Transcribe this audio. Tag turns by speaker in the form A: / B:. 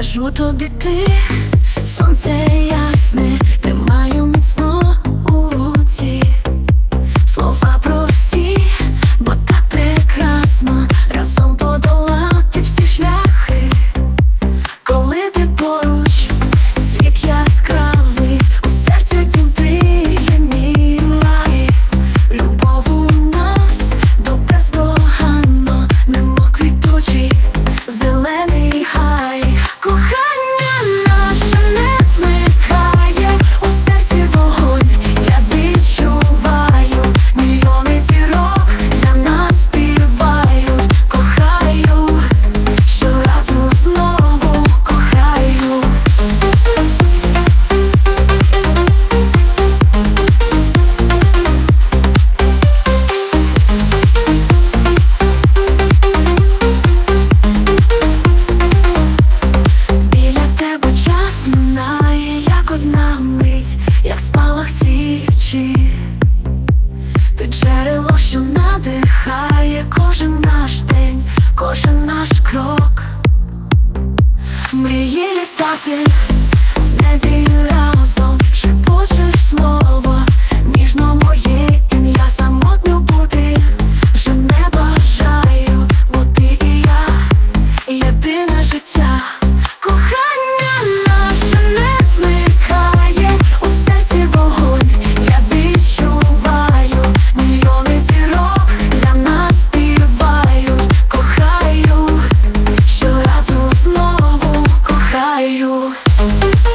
A: Скажу тобі ти, сонце кожен наш крок, мрії літати в небі разом, чи почеш слово, ніжно моє ім'я самотньо бути, вже не бажаю, бо ти і я єдине життя. Thank you.